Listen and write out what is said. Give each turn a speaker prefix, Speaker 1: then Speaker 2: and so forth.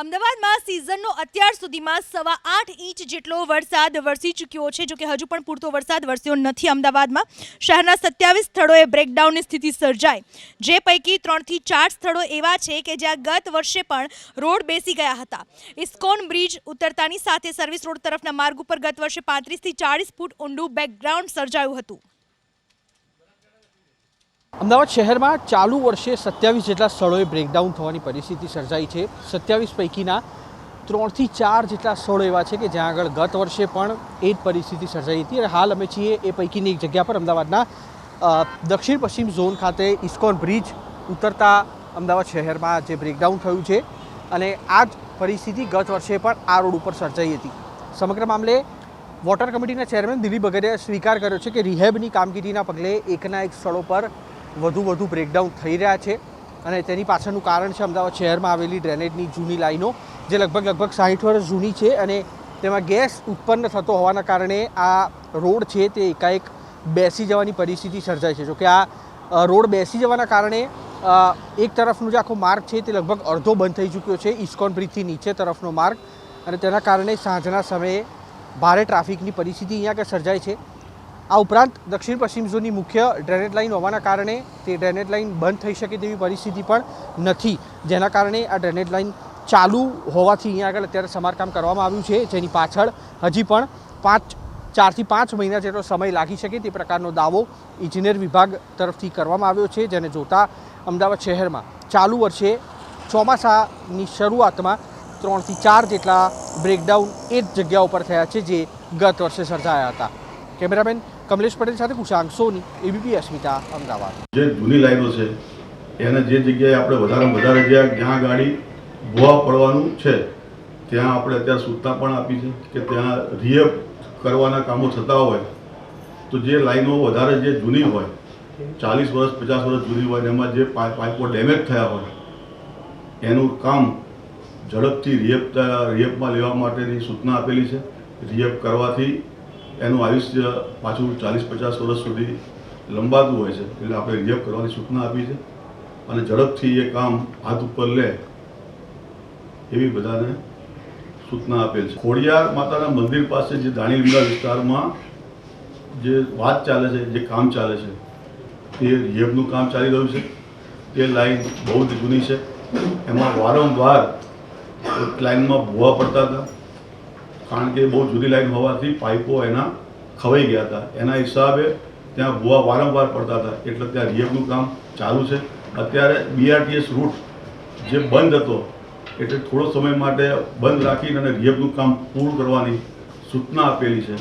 Speaker 1: અમદાવાદમાં સિઝનનો અત્યાર સુધીમાં સવા આઠ ઇંચ જેટલો વરસાદ વરસી ચૂક્યો છે, જોકે હજુ પણ પૂરતો વરસાદ વરસ્યો નથી અમદાવાદમાં. શહેરના સત્યાવીસ સ્થળોએ બ્રેકડાઉનની સ્થિતિ સર્જાઈ. જે પૈકી ત્રણથી ચાર સ્થળો એવા છે કે જ્યાં ગત વર્ષે પણ રોડ બેસી ગયા હતા. ઇસ્કોન બ્રિજ ઉતરતાની સાથે સર્વિસ રોડ તરફના માર્ગ ઉપર ગત વર્ષે પાંત્રીસથી ચાળીસ ફૂટ ઊંડું બેકગ્રાઉન્ડ સર્જાયું હતું.
Speaker 2: અમદાવાદ શહેરમાં ચાલુ વર્ષે સત્યાવીસ જેટલા સ્થળોએ બ્રેકડાઉન થવાની પરિસ્થિતિ સર્જાઈ છે. સત્યાવીસ પૈકીના ત્રણથી ચાર જેટલા સ્થળો એવા છે કે જ્યાં આગળ ગત વર્ષે પણ એ જ પરિસ્થિતિ સર્જાઈ હતી અને હાલ અમે છીએ એ પૈકીની એક જગ્યા પર અમદાવાદના દક્ષિણ પશ્ચિમ ઝોન ખાતે ઇસ્કોન બ્રિજ ઉતરતા અમદાવાદ શહેરમાં જે બ્રેકડાઉન થયું છે અને આ જ પરિસ્થિતિ ગત વર્ષે પણ આ રોડ ઉપર સર્જાઈ હતી. સમગ્ર મામલે વોટર કમિટીના ચેરમેન દિલીપ બગેરિયાએ સ્વીકાર કર્યો છે કે રિહેબની કામગીરીના પગલે એકના એક સ્થળો પર વધુ વધુ બ્રેકડાઉન થઈ રહ્યા છે અને તેની પાછળનું કારણ છે અમદાવાદ શહેરમાં આવેલી ડ્રેનેજની જૂની લાઈનો, જે લગભગ લગભગ સાહીઠ વર્ષ જૂની છે અને તેમાં ગેસ ઉત્પન્ન થતો હોવાના કારણે આ રોડ છે તે એકાએક બેસી જવાની પરિસ્થિતિ સર્જાય છે. જોકે આ રોડ બેસી જવાના કારણે એક તરફનો જે આખો માર્ગ છે તે લગભગ અડધો બંધ થઈ ચૂક્યો છે, ઇસ્કોન બ્રિજથી નીચે તરફનો માર્ગ અને તેના કારણે સાંજના સમયે ભારે ટ્રાફિકની પરિસ્થિતિ અહીંયા આગળ સર્જાય છે. આ ઉપરાંત દક્ષિણ પશ્ચિમ ઝોનની મુખ્ય ડ્રેનેજ લાઇન હોવાના કારણે તે ડ્રેનેજ લાઇન બંધ થઈ શકે તેવી પરિસ્થિતિ પણ નથી. જેના કારણે આ ડ્રેનેજ લાઇન ચાલુ હોવાથી અહીંયા આગળ અત્યારે સમારકામ કરવામાં આવ્યું છે. જેની પાછળ હજી પણ પાંચ, ચારથી પાંચ મહિના જેટલો સમય લાગી શકે તે પ્રકારનો દાવો ઇજનેર વિભાગ તરફથી કરવામાં આવ્યો છે. જેને જોતા અમદાવાદ શહેરમાં ચાલુ વર્ષે ચોમાસાની શરૂઆતમાં ત્રણથી ચાર જેટલા બ્રેકડાઉન એ જ જગ્યા ઉપર થયા છે જે ગત વર્ષે સર્જાયા હતા. કેમેરામેન કમલેશ પટેલ સાથે કુશાંક સોની એબીપી અસ્મિતા, અમદાવાદ.
Speaker 3: જે જૂની લાઈનો છે, એને જે જગ્યાએ આપણે વધારે વધારે જ્યાં ગાડી ભોવા પડવાનું છે, ત્યાં આપણે અત્યારે સૂચના પણ આપી છે કે ત્યાં રિએપ કરવાના કામો થતા હોય, તો જે લાઈનો વધારે જે જૂની હોય, ચાલીસ વર્ષ, પચાસ વર્ષ જૂની હોય એમાં જે પાઇ- પાઇપો ડેમેજ થયા હોય, એનું કામ ઝડપથી રિએપ રિએપમાં લેવા માટેની સૂચના આપેલી છે. રિએપ કરવાથી એનું આયુષ્ય પાછું ચાલીસ, પચાસ વર્ષ સુધી લંબાતું હોય છે. એટલે આપણે રિઝર્વ કરવાની સૂચના આપી છે. અને ઝડપથી એ કામ હાથ ઉપર લે એવી બધાને સૂચના આપેલ છે. ખોડિયાર માતાના મંદિર પાસે જે દાણીલીમડા વિસ્તારમાં જે વાત ચાલે છે, જે કામ ચાલે છે, તે રિએપનું કામ ચાલી રહ્યું છે. તે લાઈન બહુ જ જૂની છે. એમાં વારંવાર લાઇનમાં ભૂવા પડતા હતા. કારણ કે બહુ જુદી લાઈન હોવાથી પાઇપો એના ખવાઈ ગયા હતા. એના હિસાબે ત્યાં ભૂવા વારંવાર પડતા હતા. એટલે ત્યાં રિએપનું કામ ચાલુ છે. અત્યારે બીઆરટીએસ રૂટ જે બંધ હતો, એટલે થોડો સમય માટે બંધ રાખીને અને રિએપનું કામ પૂરું કરવાની સૂચના આપેલી છે.